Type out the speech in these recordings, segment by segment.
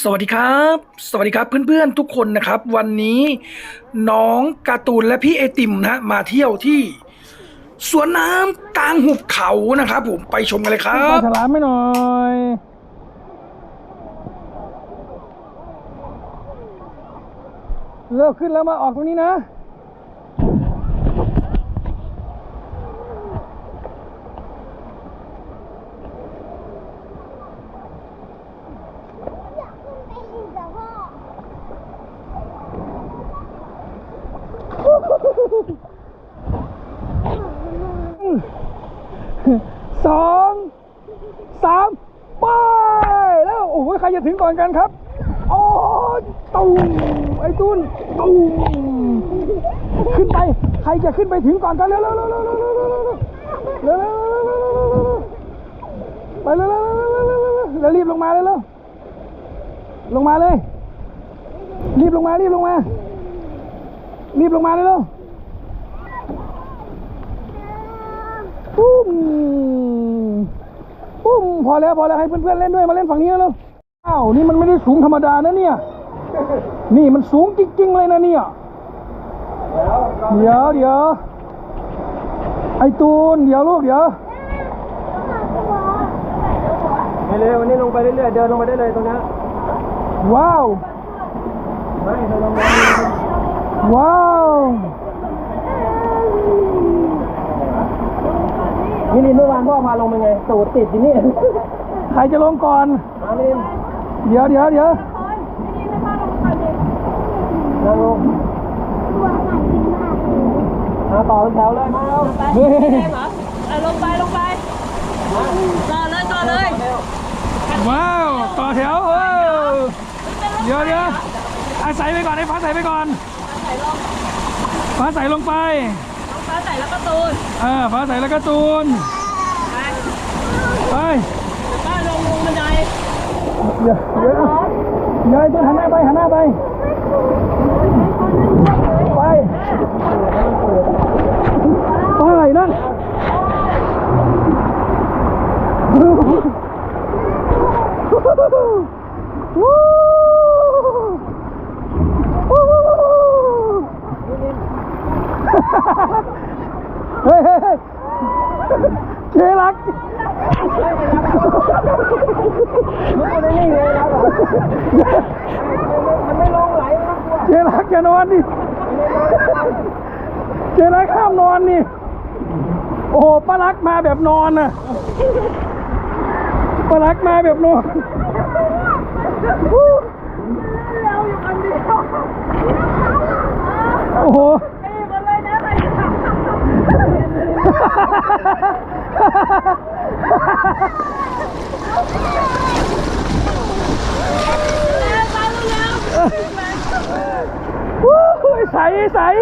สวัสดีครับ สวัสดีครับเพื่อนๆทุกคนนะครับ วันนี้น้องการ์ตูนและพี่ไอติมนะมาเที่ยวที่สวนน้ำกลางหุบเขานะครับ ผมไปชมกันเลยครัปลาบ ฉลามไม่หน่อยเลิกขึ้นแล้วมาออกตรงนี้นะ อยากขึ้นไปอีกแต่พ่อ สองสามไปแล้ว โอ้โหใคร จะถึงก่อนกันครับโอ้ตูมไอ้ตุนตูมขึ้นไป ใครจะขึ้นไปถึงก่อนกันเร็วเร็วเร็วเร็วเร็วเร็วเร็วเร็วเร็วเร็วไปเร็วเร็วเร็วเร็วเร็วเร็วแล้วรีบลงมาเร็วเร็วลงมาเลยรีบลงมารีบลงมารีบลงมาเร็วเร็วปุ้มปุ้มพอแล้วพอแล้วให้เพื่อนๆเล่นด้วยมาเล่นฝั่งนี้แล้ว อ้าวนี่มันไม่ได้สูงธรรมดานะเนี่ย นี่มันสูงจริงๆเลยนะเนี่ย เดี๋ยวเดี๋ยวไอตูนเดี๋ยวลูกเดี๋ยวไปเลยวันนี้ลงไปเรื่อยๆเดินลงไปได้เลยตรงนี้ว้าวไม่เดินลงมาว้าวนี่ลินเมื่อวานพ่อพาลงเป็นไงตูดติดอยู่นี่ ใครจะลงก่อนมาลิน เดี๋ยวเดี๋ยวเดี๋ยวนั่งลงตัวใหญ่ขึ้นมากเลยมาต่อเป็นแถวเลยมาเร็วเฮ้ยเอาลงไปลงไปต่อเลยต่อเลย ว้าว ต่อแถวเออเดี๋ยวเดี๋ยวอาศัยไปก่อนไอ้ฟ้าใสไปก่อน ฟ้าใสลงไปน้องฟ้าใส่แล้วก็ตูน เออ ฟ้าใสแล้วก็ตูน ไป ไปป้าลงลงบันได या इधर हना भाई हना भाई มันไม่นิ่เลยนะมันไม่ลงไหลนะกลัวเจรักอย่านอนดิเจรักห้ามนอนนี่ โอ้โหป้ารักมาแบบนอนน่ะป้ารักมาแบบนอนโอ้โห นิสัย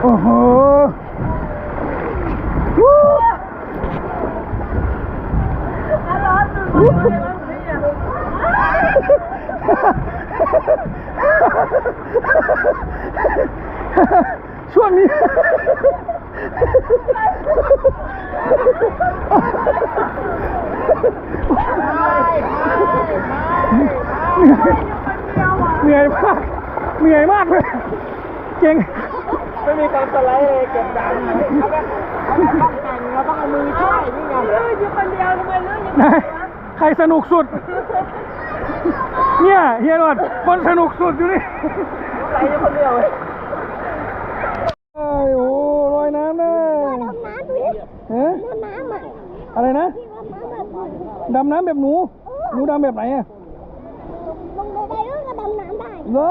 โอ้โหช่วงนี้เหนื่อยมาก เหนื่อยมากเลยเก่งไม่มีการสไลด์เลยเก็บดันเขาแบบเขาแบบต้องแต่งเราต้องเอามือช่วยนี่ไงลื่นอยู่คนเดียวทำไมลื่นอย่างไหนนี้ใครสนุกสุด เนี่ยเฮียหนวดคนสนุกสุดอยู่นี่ไหลอยู่คนเดียวเลยโอ้ยโอ้ลอยน้ำเลยดำน้ำดูดิฮะดำน้ำอะอะไรนะดำน้ำแบบนี้ดำน้ำแบบหนูหนูดำแบบไหนอะลงไปได้ก็ดำน้ำได้เหรอ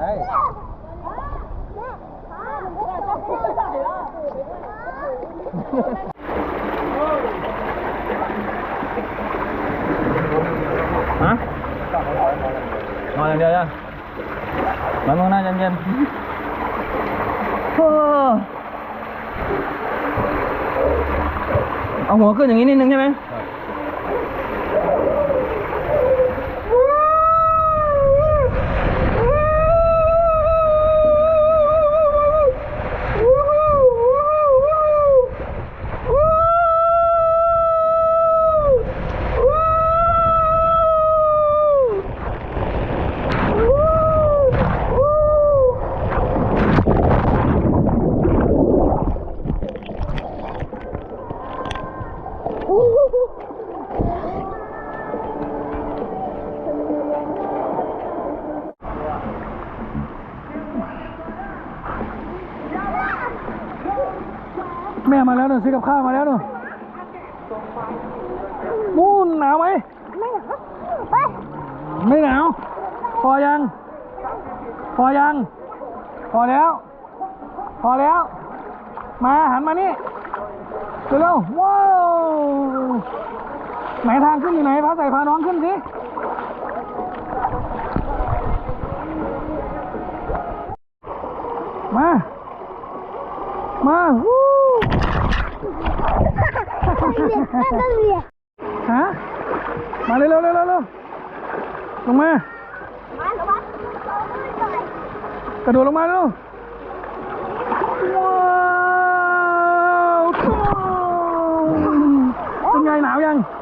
đây. Hả? Ngồi làm gì vậy bạn muốn nói cho em ông ngồi cứ อย่างนี้นิดนึงใช่ไหม แม่มาแล้วหนูซื้อกับข้าวมาแล้วหนูนู่นหนาวไหม ไม่เหรอไปไม่หนาว พอยัง พอยัง พอแล้ว พอแล้ว มาหันมานี่เร็วๆว้าวไหนทางขึ้นอยู่ไหนพาใส่พาน้องขึ้นสิมา มาวู้นั่นก็เรียนฮะมาเร็วเร็วเร็วเร็วเร็วลงมามาหรือวะเราไม่ไปกระโดดลงมาเร็วว้า วตุ้ม